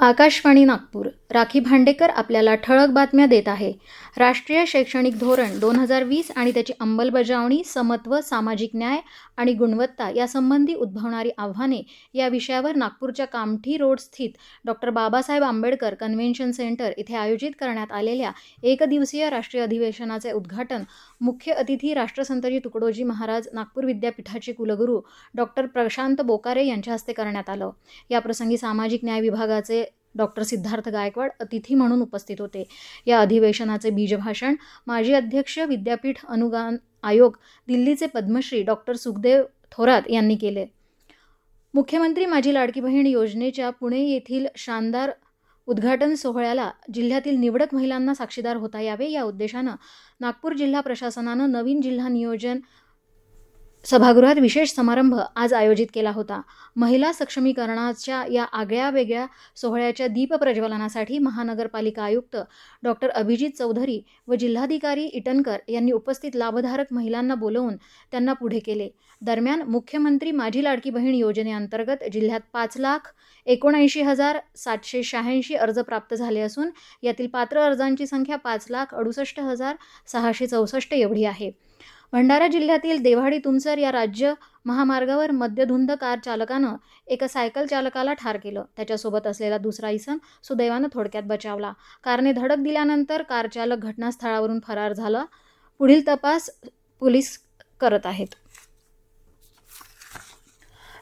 आकाशवाणी नागपूर. राखी भांडेकर आपल्याला ठळक बातम्या देत आहे. राष्ट्रीय शैक्षणिक धोरण दोन हजार वीस आणि त्याची अंमलबजावणी समत्व सामाजिक न्याय आणि गुणवत्ता यासंबंधी उद्भवणारी आव्हाने या विषयावर नागपूरच्या कामठी रोड स्थित doctor Babasaheb Ambedkar convention centre इथे आयोजित करण्यात आलेल्या एकदिवसीय राष्ट्रीय अधिवेशनाचे उद्घाटन मुख्य अतिथी राष्ट्रसंतजी तुकडोजी महाराज नागपूर विद्यापीठाचे कुलगुरू डॉक्टर प्रशांत बोकारे यांच्या हस्ते करण्यात आलं. याप्रसंगी सामाजिक न्याय विभागाचे डॉक्टर सिद्धार्थ गायकवाड अतिथी म्हणून उपस्थित होते. या अधिवेशनाचे बीजभाषण माजी अध्यक्ष विद्यापीठ अनुदान आयोग दिल्लीचे पद्मश्री डॉक्टर सुखदेव थोरात यांनी केले. मुख्यमंत्री माझी लाडकी बहीण योजनेच्या पुणे येथील शानदार उद्घाटन सोहळ्याला जिल्ह्यातील निवडक महिलांना साक्षीदार होता यावे या उद्देशानं नागपूर जिल्हा प्रशासनानं नवीन जिल्हा नियोजन सभागृहात विशेष समारंभ आज आयोजित केला होता. महिला सक्षमीकरणाच्या या आगळ्या वेगळ्या सोहळ्याच्या दीपप्रज्वलनासाठी महानगरपालिका आयुक्त डॉक्टर अभिजित चौधरी व जिल्हाधिकारी इटनकर यांनी उपस्थित लाभधारक महिलांना बोलवून त्यांना पुढे केले. दरम्यान मुख्यमंत्री माझी लाडकी बहीण योजनेअंतर्गत जिल्ह्यात पाच लाख एकोणऐंशी हजार सातशे शहाऐंशी अर्ज प्राप्त झाले असून यातील पात्र अर्जांची संख्या पाच लाख अडुसष्ट हजार सहाशे चौसष्ट एवढी आहे. भंडारा जिल्ह्यातील देवाडी तुमसर या राज्य महामार्गावर मद्यधुंद कार चालकानं एका सायकल चालकाला ठार केलं. त्याच्यासोबत असलेला दुसरा इसम सुदैवानं थोडक्यात बचावला. कारने धडक दिल्यानंतर कार चालक घटनास्थळावरून फरार झाला. पुढील तपास पोलीस करत आहेत.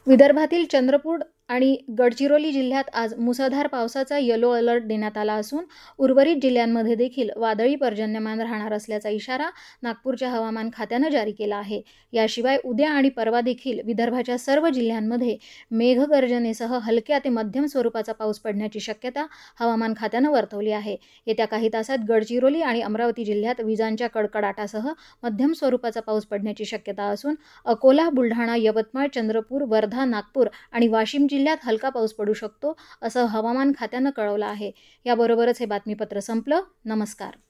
विदर्भातील चंद्रपूर आणि गडचिरोली जिल्ह्यात आज मुसळधार पावसाचा येलो अलर्ट देण्यात आला असून उर्वरित जिल्ह्यांमध्ये देखील वादळी पर्जन्यमान राहणार असल्याचा इशारा नागपूरच्या हवामान खात्यानं जारी केला आहे. याशिवाय उद्या आणि परवा देखील विदर्भाच्या सर्व जिल्ह्यांमध्ये मेघगर्जनेसह हलक्या ते मध्यम स्वरूपाचा पाऊस पडण्याची शक्यता हवामान खात्यानं वर्तवली आहे. येत्या काही तासात गडचिरोली आणि अमरावती जिल्ह्यात विजांच्या कडकडाटासह मध्यम स्वरूपाचा पाऊस पडण्याची शक्यता असून अकोला बुलढाणा यवतमाळ चंद्रपूर वर्धा नागपूर आणि वाशिम जिल्ह्यात हलका पाऊस पडू शकतो असं हवामान खात्यानं कळवलं आहे. याबरोबरच हे बातमीपत्र संपलं. नमस्कार.